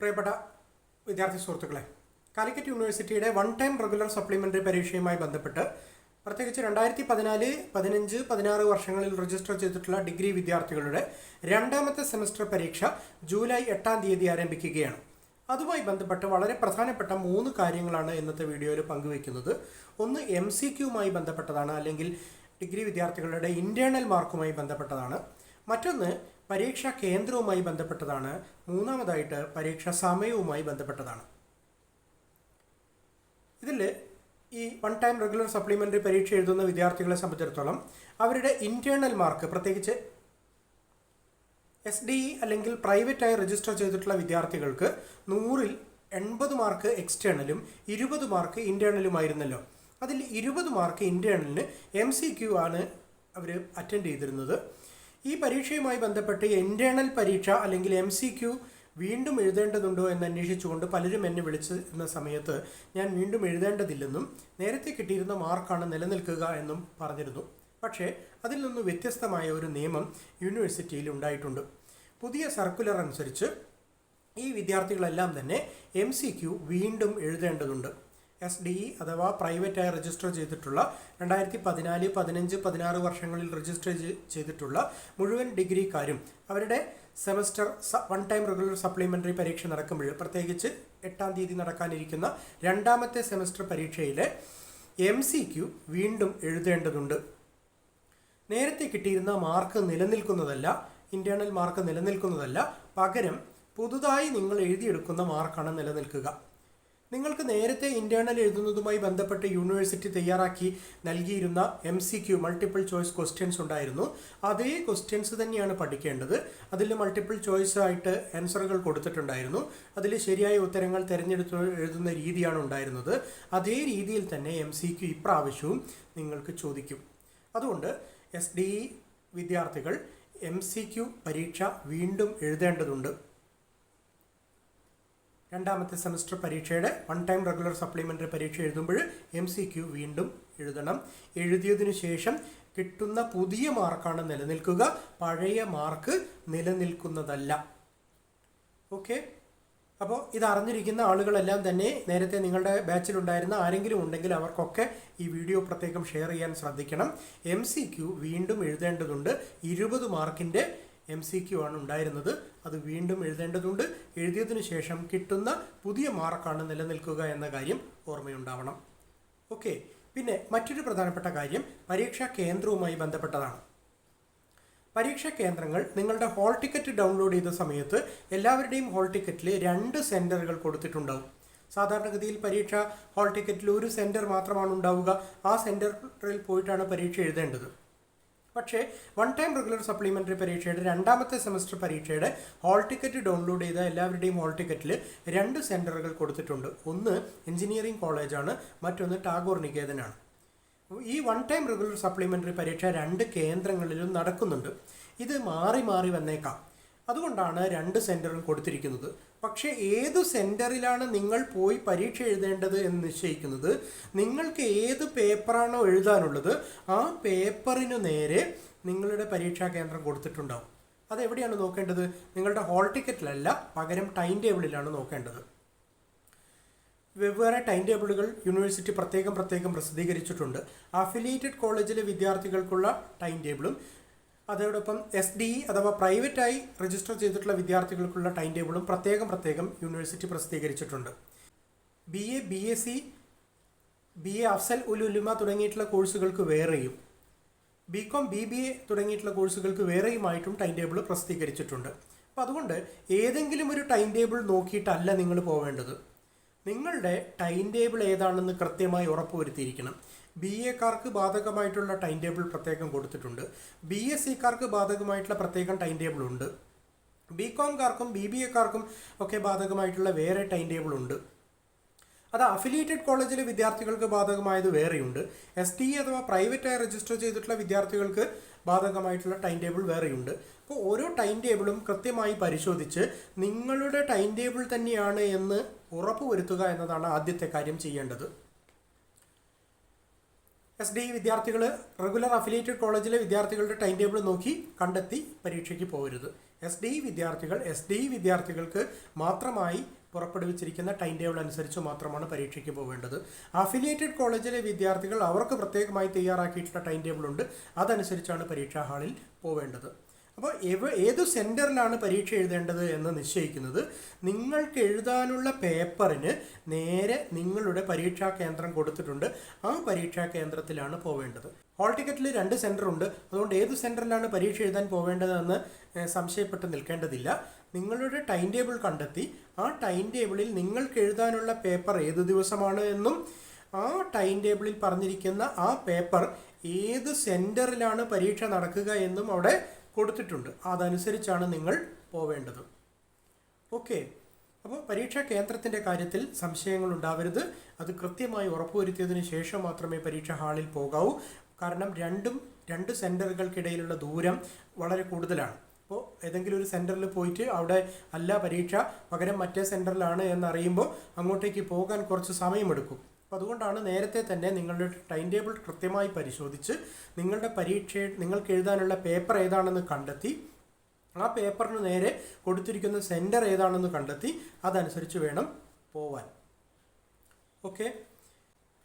പ്രിയപ്പെട്ട വിദ്യാർത്ഥി സുഹൃത്തുക്കളെ കാലിക്കറ്റ് യൂണിവേഴ്സിറ്റിയുടെ വൺ ടൈം റെഗുലർ സപ്ലിമെന്ററി പരീക്ഷയുമായി ബന്ധപ്പെട്ട് പ്രത്യേകിച്ച് രണ്ടായിരത്തി പതിനാല് പതിനഞ്ച് പതിനാറ് വർഷങ്ങളിൽ രജിസ്റ്റർ ചെയ്തിട്ടുള്ള ഡിഗ്രി വിദ്യാർത്ഥികളുടെ രണ്ടാമത്തെ സെമസ്റ്റർ പരീക്ഷ ജൂലൈ എട്ടാം തീയതി ആരംഭിക്കുകയാണ്. അതുമായി ബന്ധപ്പെട്ട് വളരെ പ്രധാനപ്പെട്ട മൂന്ന് കാര്യങ്ങളാണ് ഇന്നത്തെ വീഡിയോയിൽ പങ്കുവയ്ക്കുന്നത്. ഒന്ന് എം സി ക്യുമായി ബന്ധപ്പെട്ടതാണ് അല്ലെങ്കിൽ ഡിഗ്രി വിദ്യാർത്ഥികളുടെ ഇന്റേർണൽ മാർക്കുമായി ബന്ധപ്പെട്ടതാണ്. മറ്റൊന്ന് പരീക്ഷാ കേന്ദ്രവുമായി ബന്ധപ്പെട്ടതാണ്. മൂന്നാമതായിട്ട് പരീക്ഷാ സമയവുമായി ബന്ധപ്പെട്ടതാണ്. ഇതിൽ ഈ വൺ ടൈം റെഗുലർ സപ്ലിമെന്ററി പരീക്ഷ എഴുതുന്ന വിദ്യാർത്ഥികളെ സംബന്ധിച്ചിടത്തോളം അവരുടെ ഇന്റേർണൽ മാർക്ക് പ്രത്യേകിച്ച് എസ് ഡി ഇ അല്ലെങ്കിൽ പ്രൈവറ്റായി രജിസ്റ്റർ ചെയ്തിട്ടുള്ള വിദ്യാർത്ഥികൾക്ക് നൂറിൽ എൺപത് മാർക്ക് എക്സ്റ്റേണലും ഇരുപത് മാർക്ക് ഇന്റേർണലുമായിരുന്നല്ലോ അതിൽ ഇരുപത് മാർക്ക് ഇന്റേർണലിന് എം സി ക്യു ആണ് അവർ അറ്റൻഡ് ചെയ്തിരുന്നത്. ഈ പരീക്ഷയുമായി ബന്ധപ്പെട്ട് ഇന്റേണൽ പരീക്ഷ അല്ലെങ്കിൽ എം സി ക്യു വീണ്ടും എഴുതേണ്ടതുണ്ടോ എന്ന് അന്വേഷിച്ചുകൊണ്ട് പലരും എന്നെ വിളിച്ചിരുന്ന സമയത്ത് ഞാൻ വീണ്ടും എഴുതേണ്ടതില്ലെന്നും നേരത്തെ കിട്ടിയിരുന്ന മാർക്കാണ് നിലനിൽക്കുക എന്നും പറഞ്ഞിരുന്നു. പക്ഷേ അതിൽ നിന്ന് വ്യത്യസ്തമായ ഒരു നിയമം യൂണിവേഴ്സിറ്റിയിൽ ഉണ്ടായിട്ടുണ്ട്. പുതിയ സർക്കുലർ അനുസരിച്ച് ഈ വിദ്യാർത്ഥികളെല്ലാം തന്നെ എം വീണ്ടും എഴുതേണ്ടതുണ്ട്. എസ് ഡി ഇ അഥവാ പ്രൈവറ്റായി രജിസ്റ്റർ ചെയ്തിട്ടുള്ള രണ്ടായിരത്തി പതിനാല് പതിനഞ്ച് പതിനാറ് വർഷങ്ങളിൽ രജിസ്റ്റർ ചെയ്തിട്ടുള്ള മുഴുവൻ ഡിഗ്രിക്കാരും അവരുടെ semester one time regular supplementary പരീക്ഷ നടക്കുമ്പോൾ പ്രത്യേകിച്ച് എട്ടാം തീയതി നടക്കാനിരിക്കുന്ന രണ്ടാമത്തെ സെമസ്റ്റർ പരീക്ഷയിലെ എം സി ക്യു വീണ്ടും എഴുതേണ്ടതുണ്ട്. നേരത്തെ കിട്ടിയിരുന്ന മാർക്ക് നിലനിൽക്കുന്നതല്ല ഇന്റേർണൽ മാർക്ക് നിലനിൽക്കുന്നതല്ല പകരം പുതുതായി നിങ്ങൾ എഴുതിയെടുക്കുന്ന മാർക്കാണ് നിലനിൽക്കുക. നിങ്ങൾക്ക് നേരത്തെ ഇന്റേണൽ എഴുതുന്നതുമായി ബന്ധപ്പെട്ട് യൂണിവേഴ്സിറ്റി തയ്യാറാക്കി നൽകിയിരുന്ന M C Q multiple choice questions ഉണ്ടായിരുന്നു. അതേ ക്വസ്റ്റ്യൻസ് തന്നെയാണ് പഠിക്കേണ്ടത്. അതിൽ മൾട്ടിപ്പിൾ ചോയ്സ് ആയിട്ട് ആൻസറുകൾ കൊടുത്തിട്ടുണ്ടായിരുന്നു. അതിൽ ശരിയായ ഉത്തരങ്ങൾ തിരഞ്ഞെടുത്ത് എഴുതുന്ന രീതിയാണ് ഉണ്ടായിരുന്നത്. അതേ രീതിയിൽ തന്നെ എം സി ക്യു ഇപ്രാവശ്യവും നിങ്ങൾക്ക് ചോദിക്കും. അതുകൊണ്ട് എസ് ഡി ഇ വിദ്യാർത്ഥികൾ എം സി ക്യു പരീക്ഷ വീണ്ടും എഴുതേണ്ടതുണ്ട്. രണ്ടാമത്തെ സെമസ്റ്റർ പരീക്ഷയുടെ വൺ ടൈം റെഗുലർ സപ്ലിമെന്ററി പരീക്ഷ എഴുതുമ്പോൾ എം സി ക്യു വീണ്ടും എഴുതണം. എഴുതിയതിനു ശേഷം കിട്ടുന്ന പുതിയ മാർക്കാണ് നിലനിൽക്കുക. പഴയ മാർക്ക് നിലനിൽക്കുന്നതല്ല. ഓക്കെ അപ്പോൾ ഇത് അറിഞ്ഞിരിക്കുന്ന ആളുകളെല്ലാം തന്നെ നേരത്തെ നിങ്ങളുടെ ബാച്ചിലുണ്ടായിരുന്ന ആരെങ്കിലും ഉണ്ടെങ്കിൽ അവർക്കൊക്കെ ഈ വീഡിയോ പ്രത്യേകം ഷെയർ ചെയ്യാൻ ശ്രദ്ധിക്കണം. എം സി ക്യു വീണ്ടും എഴുതേണ്ടതുണ്ട്. ഇരുപത് മാർക്കിന്റെ എം സി ക്യു ആണ് ഉണ്ടായിരുന്നത്. അത് വീണ്ടും എഴുതേണ്ടതുണ്ട്. എഴുതിയതിനു ശേഷം കിട്ടുന്ന പുതിയ മാർക്കാണ് നിലനിൽക്കുക എന്ന കാര്യം ഓർമ്മയുണ്ടാവണം. ഓക്കെ. പിന്നെ മറ്റൊരു പ്രധാനപ്പെട്ട കാര്യം പരീക്ഷാ കേന്ദ്രവുമായി ബന്ധപ്പെട്ടതാണ്. പരീക്ഷാ കേന്ദ്രങ്ങൾ നിങ്ങളുടെ ഹോൾ ടിക്കറ്റ് ഡൗൺലോഡ് ചെയ്ത സമയത്ത് എല്ലാവരുടെയും ഹോൾ ടിക്കറ്റിൽ രണ്ട് സെന്ററുകൾ കൊടുത്തിട്ടുണ്ടാവും. സാധാരണഗതിയിൽ പരീക്ഷ ഹോൾ ടിക്കറ്റിൽ ഒരു സെന്റർ മാത്രമാണ് ഉണ്ടാവുക. ആ സെന്ററിൽ പോയിട്ടാണ് പരീക്ഷ എഴുതേണ്ടത്. പക്ഷേ വൺ ടൈം റെഗുലർ സപ്ലിമെന്ററി പരീക്ഷയുടെ രണ്ടാമത്തെ സെമസ്റ്റർ പരീക്ഷയുടെ ഹോൾ ടിക്കറ്റ് ഡൗൺലോഡ് ചെയ്ത എല്ലാവരുടെയും ഹോൾ ടിക്കറ്റിൽ രണ്ട് സെന്ററുകൾ കൊടുത്തിട്ടുണ്ട്. ഒന്ന് എഞ്ചിനീയറിംഗ് കോളേജാണ് മറ്റൊന്ന് ടാഗോർ നികേതനാണ്. ഈ വൺ ടൈം റെഗുലർ സപ്ലിമെന്ററി പരീക്ഷ രണ്ട് കേന്ദ്രങ്ങളിലും നടക്കുന്നുണ്ട്. ഇത് മാറി മാറി വന്നേക്കാം. അതുകൊണ്ടാണ് രണ്ട് സെന്ററും കൊടുത്തിരിക്കുന്നത്. പക്ഷേ ഏത് സെന്ററിലാണ് നിങ്ങൾ പോയി പരീക്ഷ എഴുതേണ്ടത് എന്ന് നിശ്ചയിക്കുന്നത്? നിങ്ങൾക്ക് ഏത് പേപ്പറാണോ എഴുതാനുള്ളത് ആ പേപ്പറിനു നേരെ നിങ്ങളുടെ പരീക്ഷാ കേന്ദ്രം കൊടുത്തിട്ടുണ്ടാവും. അതെവിടെയാണ് നോക്കേണ്ടത്? നിങ്ങളുടെ ഹോൾ ടിക്കറ്റിലല്ല പകരം ടൈം ടേബിളിലാണ് നോക്കേണ്ടത്. വെവ്വേറെ ടൈം ടേബിളുകൾ യൂണിവേഴ്സിറ്റി പ്രത്യേകം പ്രത്യേകം പ്രസിദ്ധീകരിച്ചിട്ടുണ്ട്. അഫിലിയേറ്റഡ് കോളേജിലെ വിദ്യാർത്ഥികൾക്കുള്ള ടൈം ടേബിളും അതോടൊപ്പം എസ് ഡി ഇ അഥവാ പ്രൈവറ്റായി രജിസ്റ്റർ ചെയ്തിട്ടുള്ള വിദ്യാർത്ഥികൾക്കുള്ള ടൈം ടേബിളും പ്രത്യേകം പ്രത്യേകം യൂണിവേഴ്സിറ്റി പ്രസിദ്ധീകരിച്ചിട്ടുണ്ട്. B A B S C B A Afzal ul Ulama തുടങ്ങിയിട്ടുള്ള കോഴ്സുകൾക്ക് വേറെയും B com B B A തുടങ്ങിയിട്ടുള്ള കോഴ്സുകൾക്ക് വേറെയുമായിട്ടും ടൈം ടേബിൾ പ്രസിദ്ധീകരിച്ചിട്ടുണ്ട്. അപ്പോൾ അതുകൊണ്ട് ഏതെങ്കിലും ഒരു ടൈം ടേബിൾ നോക്കിയിട്ടല്ല നിങ്ങൾ പോവേണ്ടത്. നിങ്ങളുടെ ടൈം ടേബിൾ ഏതാണെന്ന് കൃത്യമായി ഉറപ്പുവരുത്തിയിരിക്കണം. ബി എക്കാർക്ക് ബാധകമായിട്ടുള്ള ടൈം ടേബിൾ പ്രത്യേകം കൊടുത്തിട്ടുണ്ട്. ബി എസ് സിക്കാർക്ക് ബാധകമായിട്ടുള്ള പ്രത്യേകം ടൈം ടേബിൾ ഉണ്ട് ബി കോംകാർക്കും ബി ബി എക്കാർക്കും ഒക്കെ ബാധകമായിട്ടുള്ള വേറെ ടൈം ടേബിൾ ഉണ്ട്. അത് അഫിലിയേറ്റഡ് കോളേജിലെ വിദ്യാർത്ഥികൾക്ക് ബാധകമായത് വേറെയുണ്ട്. എസ് ടി അഥവാ പ്രൈവറ്റായി രജിസ്റ്റർ ചെയ്തിട്ടുള്ള വിദ്യാർത്ഥികൾക്ക് ബാധകമായിട്ടുള്ള ടൈം ടേബിൾ വേറെയുണ്ട്. അപ്പോൾ ഓരോ ടൈം ടേബിളും കൃത്യമായി പരിശോധിച്ച് നിങ്ങളുടെ ടൈം ടേബിൾ തന്നെയാണ് എന്ന് ഉറപ്പുവരുത്തുക എന്നതാണ് ആദ്യത്തെ കാര്യം ചെയ്യേണ്ടത്. എസ് ഡി വിദ്യാർത്ഥികൾ റെഗുലർ അഫിലിയേറ്റഡ് കോളേജിലെ വിദ്യാർത്ഥികളുടെ ടൈം ടേബിൾ നോക്കി കണ്ടെത്തി പരീക്ഷയ്ക്ക് പോകരുത് എസ് ഡി വിദ്യാർത്ഥികൾ എസ് ഡി വിദ്യാർത്ഥികൾക്ക് മാത്രമായി പുറപ്പെടുവിച്ചിരിക്കുന്ന ടൈം ടേബിൾ അനുസരിച്ച് മാത്രമാണ് പരീക്ഷയ്ക്ക് പോകേണ്ടത് അഫിലിയേറ്റഡ് കോളേജിലെ വിദ്യാർത്ഥികൾ അവർക്ക് പ്രത്യേകമായി തയ്യാറാക്കിയിട്ടുള്ള ടൈം ടേബിൾ ഉണ്ട്. അതനുസരിച്ചാണ് പരീക്ഷാ ഹാളിൽ പോവേണ്ടത്. അപ്പോൾ എവ ഏത് സെന്ററിലാണ് പരീക്ഷ എഴുതേണ്ടത് എന്ന് നിശ്ചയിക്കുന്നത്? നിങ്ങൾക്ക് എഴുതാനുള്ള പേപ്പറിന് നേരെ നിങ്ങളുടെ പരീക്ഷാ കേന്ദ്രം കൊടുത്തിട്ടുണ്ട്. ആ പരീക്ഷാ കേന്ദ്രത്തിലാണ് പോവേണ്ടത്. ഹോൾ ടിക്കറ്റിൽ രണ്ട് സെന്റർ ഉണ്ട്. അതുകൊണ്ട് ഏത് സെന്ററിലാണ് പരീക്ഷ എഴുതാൻ പോവേണ്ടതെന്ന് സംശയപ്പെട്ട് നിൽക്കേണ്ടതില്ല. നിങ്ങളുടെ ടൈം ടേബിൾ കണ്ടെത്തി. ആ ടൈം ടേബിളിൽ നിങ്ങൾക്ക് എഴുതാനുള്ള പേപ്പർ ഏത് ദിവസമാണ് എന്നും ആ ടൈം ടേബിളിൽ പറഞ്ഞിരിക്കുന്ന ആ പേപ്പർ ഏത് സെന്ററിലാണ് പരീക്ഷ നടക്കുക എന്നും അവിടെ കൊടുത്തിട്ടുണ്ട്. അതനുസരിച്ചാണ് നിങ്ങൾ പോവേണ്ടത്. ഓക്കെ. അപ്പോൾ പരീക്ഷാ കേന്ദ്രത്തിന്റെ കാര്യത്തിൽ സംശയങ്ങൾ ഉണ്ടാവരുത്. അത് കൃത്യമായി ഉറപ്പുവരുത്തിയതിന് ശേഷം മാത്രമേ പരീക്ഷാ ഹാളിൽ പോകാവൂ. കാരണം രണ്ടും രണ്ട് സെന്ററുകൾക്കിടയിലുള്ള ദൂരം വളരെ കൂടുതലാണ്. അപ്പോൾ ഏതെങ്കിലും ഒരു സെന്ററിൽ പോയിട്ട് അവിടെ അല്ല പരീക്ഷ പകരം മറ്റേ സെന്ററിലാണ് എന്നറിയുമ്പോൾ അങ്ങോട്ടേക്ക് പോകാൻ കുറച്ച് സമയമെടുക്കും. അപ്പോൾ അതുകൊണ്ടാണ് നേരത്തെ തന്നെ നിങ്ങളുടെ ടൈം ടേബിൾ കൃത്യമായി പരിശോധിച്ച് നിങ്ങളുടെ പരീക്ഷ നിങ്ങൾക്ക് എഴുതാനുള്ള പേപ്പർ ഏതാണെന്ന് കണ്ടെത്തി ആ പേപ്പറിന് നേരെ കൊടുത്തിരിക്കുന്ന സെന്റർ ഏതാണെന്ന് കണ്ടെത്തി അതനുസരിച്ച് വേണം പോവാൻ. ഓക്കെ?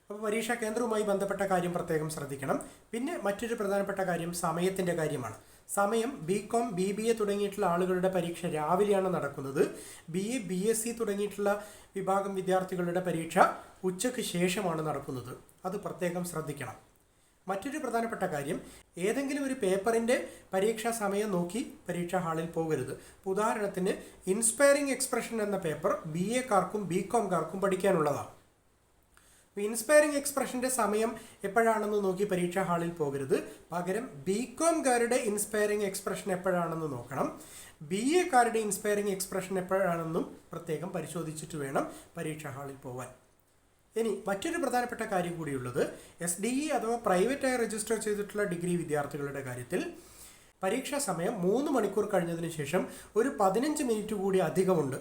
അപ്പോൾ പരീക്ഷാ കേന്ദ്രവുമായി ബന്ധപ്പെട്ട കാര്യം പ്രത്യേകം ശ്രദ്ധിക്കണം. പിന്നെ മറ്റൊരു പ്രധാനപ്പെട്ട കാര്യം സമയത്തിന്റെ കാര്യമാണ്. സമയം B com B B A തുടങ്ങിയിട്ടുള്ള ആളുകളുടെ പരീക്ഷ രാവിലെയാണ് നടക്കുന്നത്. B A B S C തുടങ്ങിയിട്ടുള്ള വിഭാഗം വിദ്യാർത്ഥികളുടെ പരീക്ഷ ഉച്ചയ്ക്ക് ശേഷമാണ് നടക്കുന്നത്. അത് പ്രത്യേകം ശ്രദ്ധിക്കണം. മറ്റൊരു പ്രധാനപ്പെട്ട കാര്യം ഏതെങ്കിലും ഒരു പേപ്പറിന്റെ പരീക്ഷാ സമയം നോക്കി പരീക്ഷാ ഹാളിൽ പോകരുത്. ഉദാഹരണത്തിന് ഇൻസ്പയറിംഗ് എക്സ്പ്രഷൻ എന്ന പേപ്പർ ബി എക്കാർക്കും ബി കോംകാർക്കും പഠിക്കാനുള്ളതാണ്. ഇൻസ്പയറിംഗ് എക്സ്പ്രഷന്റെ സമയം എപ്പോഴാണെന്ന് നോക്കി പരീക്ഷാ ഹാളിൽ പോകരുത്. പകരം ബി കോംകാരുടെ ഇൻസ്പയറിംഗ് എക്സ്പ്രഷൻ എപ്പോഴാണെന്ന് നോക്കണം. ബി എക്കാരുടെ ഇൻസ്പയറിംഗ് എക്സ്പ്രഷൻ എപ്പോഴാണെന്നും പ്രത്യേകം പരിശോധിച്ചിട്ട് വേണം പരീക്ഷാ ഹാളിൽ പോകാൻ ഇനി മറ്റൊരു പ്രധാനപ്പെട്ട കാര്യം കൂടിയുള്ളത് എസ് ഡി ഇ അഥവാ പ്രൈവറ്റായി രജിസ്റ്റർ ചെയ്തിട്ടുള്ള ഡിഗ്രി വിദ്യാർത്ഥികളുടെ കാര്യത്തിൽ പരീക്ഷാ സമയം മൂന്ന് മണിക്കൂർ കഴിഞ്ഞതിന് ശേഷം ഒരു പതിനഞ്ച് മിനിറ്റ് കൂടി അധികമുണ്ട്.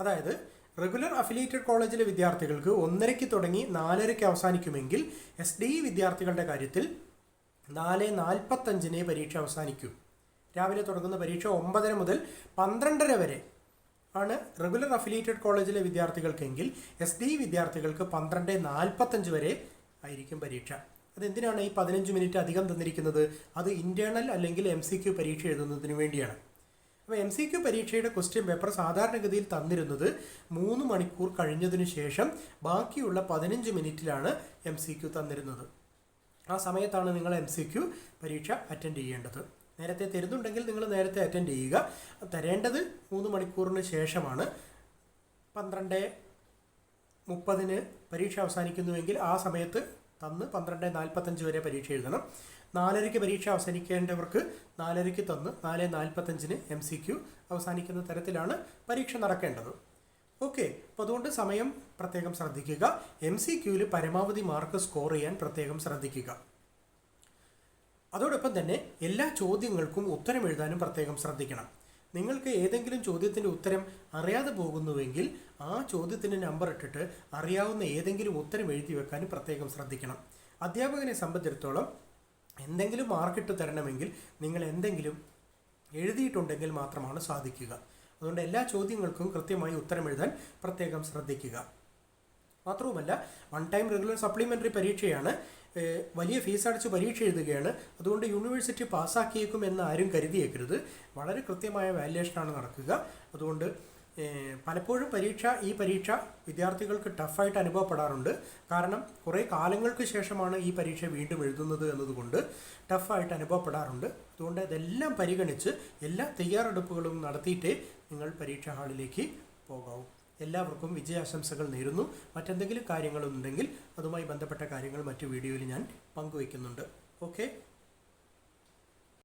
അതായത് റെഗുലർ അഫിലിയേറ്റഡ് കോളേജിലെ വിദ്യാർത്ഥികൾക്ക് ഒന്നരയ്ക്ക് തുടങ്ങി നാലരയ്ക്ക് അവസാനിക്കുമെങ്കിൽ എസ് ഡി ഇ വിദ്യാർത്ഥികളുടെ കാര്യത്തിൽ നാല് നാൽപ്പത്തഞ്ചിനെ പരീക്ഷ അവസാനിക്കൂ. രാവിലെ തുടങ്ങുന്ന പരീക്ഷ ഒമ്പതര മുതൽ പന്ത്രണ്ടര വരെ ആണ് റെഗുലർ അഫിലിയേറ്റഡ് കോളേജിലെ വിദ്യാർത്ഥികൾക്കെങ്കിൽ എസ് ഡി വിദ്യാർത്ഥികൾക്ക് പന്ത്രണ്ട് നാൽപ്പത്തഞ്ച് വരെ ആയിരിക്കും പരീക്ഷ. അതെന്തിനാണ് ഈ പതിനഞ്ച് മിനിറ്റ് അധികം തന്നിരിക്കുന്നത്? അത് ഇന്റേർണൽ അല്ലെങ്കിൽ എം സി ക്യു പരീക്ഷ എഴുതുന്നതിന് വേണ്ടിയാണ്. അപ്പോൾ എം സി ക്യു പരീക്ഷയുടെ ക്വസ്റ്റ്യൻ പേപ്പർ സാധാരണഗതിയിൽ തന്നിരുന്നത് മൂന്ന് മണിക്കൂർ കഴിഞ്ഞതിന് ശേഷം ബാക്കിയുള്ള പതിനഞ്ച് മിനിറ്റിലാണ് എം സി ക്യു തന്നിരുന്നത്. ആ സമയത്താണ് നിങ്ങൾ എം സി ക്യു പരീക്ഷ അറ്റൻഡ് ചെയ്യേണ്ടത്. നേരത്തെ തരുന്നുണ്ടെങ്കിൽ നിങ്ങൾ നേരത്തെ അറ്റൻഡ് ചെയ്യുക. തരേണ്ടത് മൂന്ന് മണിക്കൂറിന് ശേഷമാണ്. പന്ത്രണ്ട് മുപ്പതിന് പരീക്ഷ അവസാനിക്കുന്നുവെങ്കിൽ ആ സമയത്ത് തന്ന് പന്ത്രണ്ട് നാൽപ്പത്തഞ്ച് വരെ പരീക്ഷ എഴുതണം. നാലരയ്ക്ക് പരീക്ഷ അവസാനിക്കേണ്ടവർക്ക് നാലരയ്ക്ക് തന്ന് നാല് നാൽപ്പത്തഞ്ചിന് എം സി ക്യു അവസാനിക്കുന്ന തരത്തിലാണ് പരീക്ഷ നടക്കേണ്ടത്. ഓക്കെ അപ്പോൾ അതുകൊണ്ട് സമയം പ്രത്യേകം ശ്രദ്ധിക്കുക. എം സി ക്യൂവിൽ പരമാവധി മാർക്ക് സ്കോർ ചെയ്യാൻ പ്രത്യേകം ശ്രദ്ധിക്കുക. അതോടൊപ്പം തന്നെ എല്ലാ ചോദ്യങ്ങൾക്കും ഉത്തരം എഴുതാനും പ്രത്യേകം ശ്രദ്ധിക്കണം. നിങ്ങൾക്ക് ഏതെങ്കിലും ചോദ്യത്തിന്റെ ഉത്തരം അറിയാതെ പോകുന്നുവെങ്കിൽ ആ ചോദ്യത്തിന്റെ നമ്പർ ഇട്ടിട്ട് അറിയാവുന്ന ഏതെങ്കിലും ഉത്തരം എഴുതി വെക്കാനും പ്രത്യേകം ശ്രദ്ധിക്കണം. അധ്യാപകനെ സംബന്ധിച്ചിടത്തോളം എന്തെങ്കിലും മാർക്കിട്ട് തരണമെങ്കിൽ നിങ്ങൾ എന്തെങ്കിലും എഴുതിയിട്ടുണ്ടെങ്കിൽ മാത്രമാണ് സാധിക്കുക. അതുകൊണ്ട് എല്ലാ ചോദ്യങ്ങൾക്കും കൃത്യമായി ഉത്തരം എഴുതാൻ പ്രത്യേകം ശ്രദ്ധിക്കുക. മാത്രവുമല്ല വൺ ടൈം റെഗുലർ സപ്ലിമെന്ററി പരീക്ഷയാണ് വലിയ ഫീസ് അടച്ച് പരീക്ഷ എഴുതുകയാണ്. അതുകൊണ്ട് യൂണിവേഴ്സിറ്റി പാസ്സാക്കിയേക്കും എന്ന് ആരും കരുതിയേക്കരുത്. വളരെ കൃത്യമായ വാല്യുവേഷനാണ് നടക്കുക. അതുകൊണ്ട് പലപ്പോഴും പരീക്ഷ ഈ പരീക്ഷ വിദ്യാർത്ഥികൾക്ക് ടഫായിട്ട് അനുഭവപ്പെടാറുണ്ട്. കാരണം കുറേ കാലങ്ങൾക്ക് ശേഷമാണ് ഈ പരീക്ഷ വീണ്ടും എഴുതുന്നത് എന്നതുകൊണ്ട് ടഫായിട്ട് അനുഭവപ്പെടാറുണ്ട്. അതുകൊണ്ട് ഇതെല്ലാം പരിഗണിച്ച് എല്ലാ തയ്യാറെടുപ്പുകളും നടത്തിയിട്ടേ നിങ്ങൾ പരീക്ഷാ ഹാളിലേക്ക് പോകാവൂ. എല്ലാവർക്കും വിജയാശംസകൾ നേരുന്നു. മറ്റെന്തെങ്കിലും കാര്യങ്ങളുണ്ടെങ്കിൽ അതുമായി ബന്ധപ്പെട്ട കാര്യങ്ങൾ മറ്റു വീഡിയോയിൽ ഞാൻ പങ്കുവയ്ക്കുന്നുണ്ട്. ഓക്കെ?